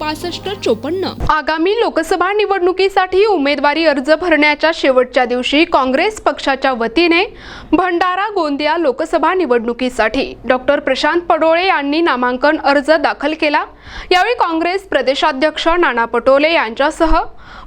पासष्ट चोपन्न. आगामी लोकसभा निवडणुकीसाठी उमेदवारी अर्ज भरण्याच्या शेवटच्या दिवशी काँग्रेस पक्षाच्या वतीने भंडारा गोंदिया लोकसभा निवडणुकीसाठी डॉक्टर प्रशांत पडोळे यांनी नामांकन अर्ज दाखल केला. यावेळी काँग्रेस प्रदेशाध्यक्ष नाना पटोले यांच्यासह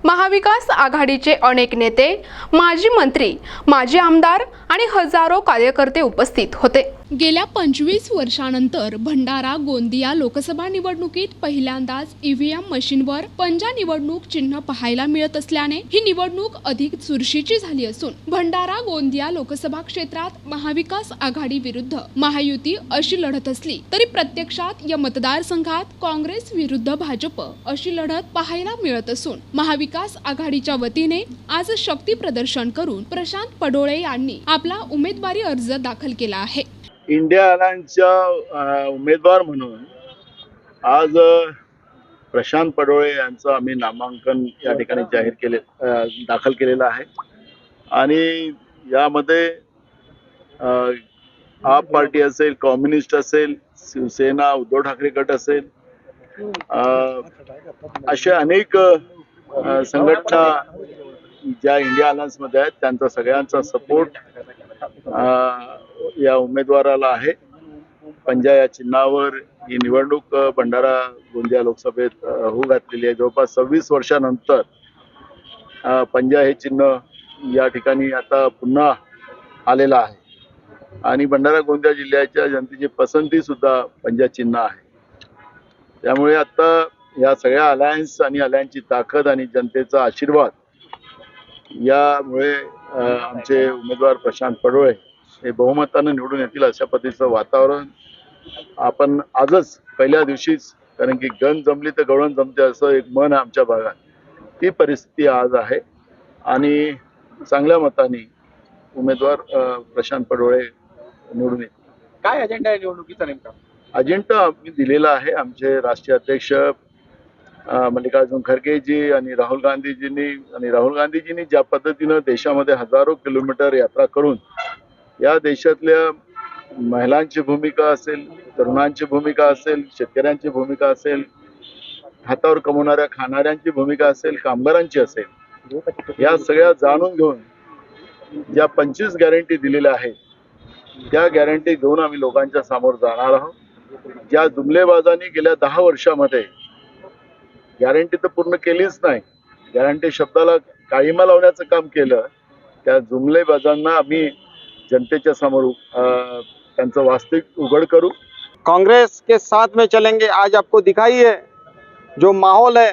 महाविकास आघाडीचे अनेक नेते माजी मंत्री माजी आमदार आणि हजारो कार्यकर्ते उपस्थित होते. गेल्या पंचवीस वर्षानंतर भंडारा गोंदिया लोकसभा निवडणुकीत पहिल्यांदाच ईव्हीएम मशीनवर पंजा निवडणूक चिन्ह पाहायला मिळत असल्याने ही निवडणूक अधिक चुरशीची झाली असून भंडारा गोंदिया लोकसभा क्षेत्रात महाविकास आघाडी विरुद्ध महायुती अशी लढत असली तरी प्रत्यक्षात या मतदारसंघात काँग्रेस विरुद्ध भाजप अशी लढत पाहायला मिळत असून महाविकास आघाडीच्या वतीने आज शक्ती प्रदर्शन करून प्रशांत पडोळे यांनी आपला उमेदवारी अर्ज दाखल केला आहे. इंडिया अलायन्सच्या उमेदवार म्हणून आज प्रशांत पडोळे यांचं आम्ही नामांकन या ठिकाणी जाहीर केले दाखल केलेलं आहे. आणि यामध्ये आप पार्टी असेल कम्युनिस्ट असेल शिवसेना उद्धव ठाकरे गट असेल अशा अनेक संघटना ज्या इंडिया अलायन्समध्ये आहेत त्यांचा सगळ्यांचा सपोर्ट या उमेदवाराला आहे. पंजा या चिन्हावर ही निवडणूक भंडारा गोंदिया लोकसभेत होऊ घातलेली आहे. जवळपास सव्वीस वर्षानंतर पंजा हे चिन्ह या ठिकाणी आता पुन्हा आलेलं आहे. आणि भंडारा गोंदिया जिल्ह्याच्या जनतेची पसंती सुद्धा पंजा चिन्ह आहे. त्यामुळे आता या सगळ्या अलायन्स आणि अलायन्सची ताकद आणि जनतेचा आशीर्वाद यामुळे आमचे उमेदवार प्रशांत पडोळे हे बहुमतानं निवडून येतील अशा पद्धतीचं वातावरण आपण आजच पहिल्या दिवशीच कारण की गण जमली तर गवळण जमते असं एक मन आमच्या भागात. ती परिस्थिती आज आहे आणि चांगल्या मताने उमेदवार प्रशांत पडोळे निवडून येतील. काय अजेंडा आहे निवडणुकीचा नेमका? अजेंडा आम्ही दिलेला आहे. आमचे राष्ट्रीय अध्यक्ष मल्लिकार्जुन खरगेजी आणि राहुल गांधीजींनी आणि राहुल गांधीजींनी ज्या पद्धतीनं देशामध्ये हजारो किलोमीटर यात्रा करून या देशातल्या महिलांची भूमिका असेल तरुणांची भूमिका असेल शेतकऱ्यांची भूमिका असेल हातावर कमवणाऱ्या खाणाऱ्यांची भूमिका असेल कामगारांची असेल या सगळ्या जाणून घेऊन ज्या पंचवीस गॅरंटी दिलेल्या आहेत त्या गॅरंटी घेऊन आम्ही लोकांच्या समोर जाणार आहोत. ज्या जुमलेबाजांनी गेल्या दहा वर्षामध्ये गॅरंटी तर पूर्ण केलीच नाही. गॅरंटी शब्दाला काळीमा लावण्याचं काम केलं त्या जुमलेबाजांना आम्ही जनतेच्या समोर त्यांचं वास्तविक उघड करू. कांग्रेस के साथ में चलेंगे आज आपको दिखाई है जो माहौल है।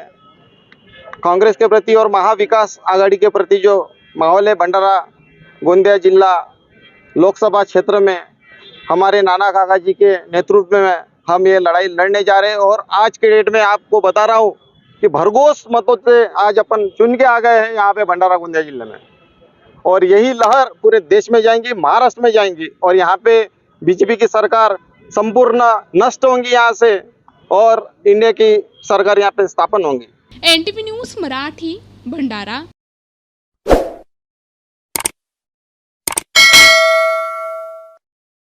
कांग्रेस के प्रति और महाविकास आघाड़ी के प्रति जो माहौल है भंडारा गोंदिया जिला लोकसभा क्षेत्र में हमारे नाना काका जी के नेतृत्व में हम ये लड़ाई लड़ने जा रहे हैं और आज के डेट में आपको बता रहा हूँ कि भरघोस मतों से आज अपन चुन के आ गए हैं यहाँ पे भंडारा गोंदिया ज़िले में। और यही लहर पूरे देश में जाएँगी, महाराष्ट्र में जाएँगी और यहाँ पे बीजेपी की सरकार संपूर्ण नष्ट होंगी यहाँ से और इंडिया की सरकार यहाँ पे स्थापन होंगी। N T V news, Marathi, Bhandara.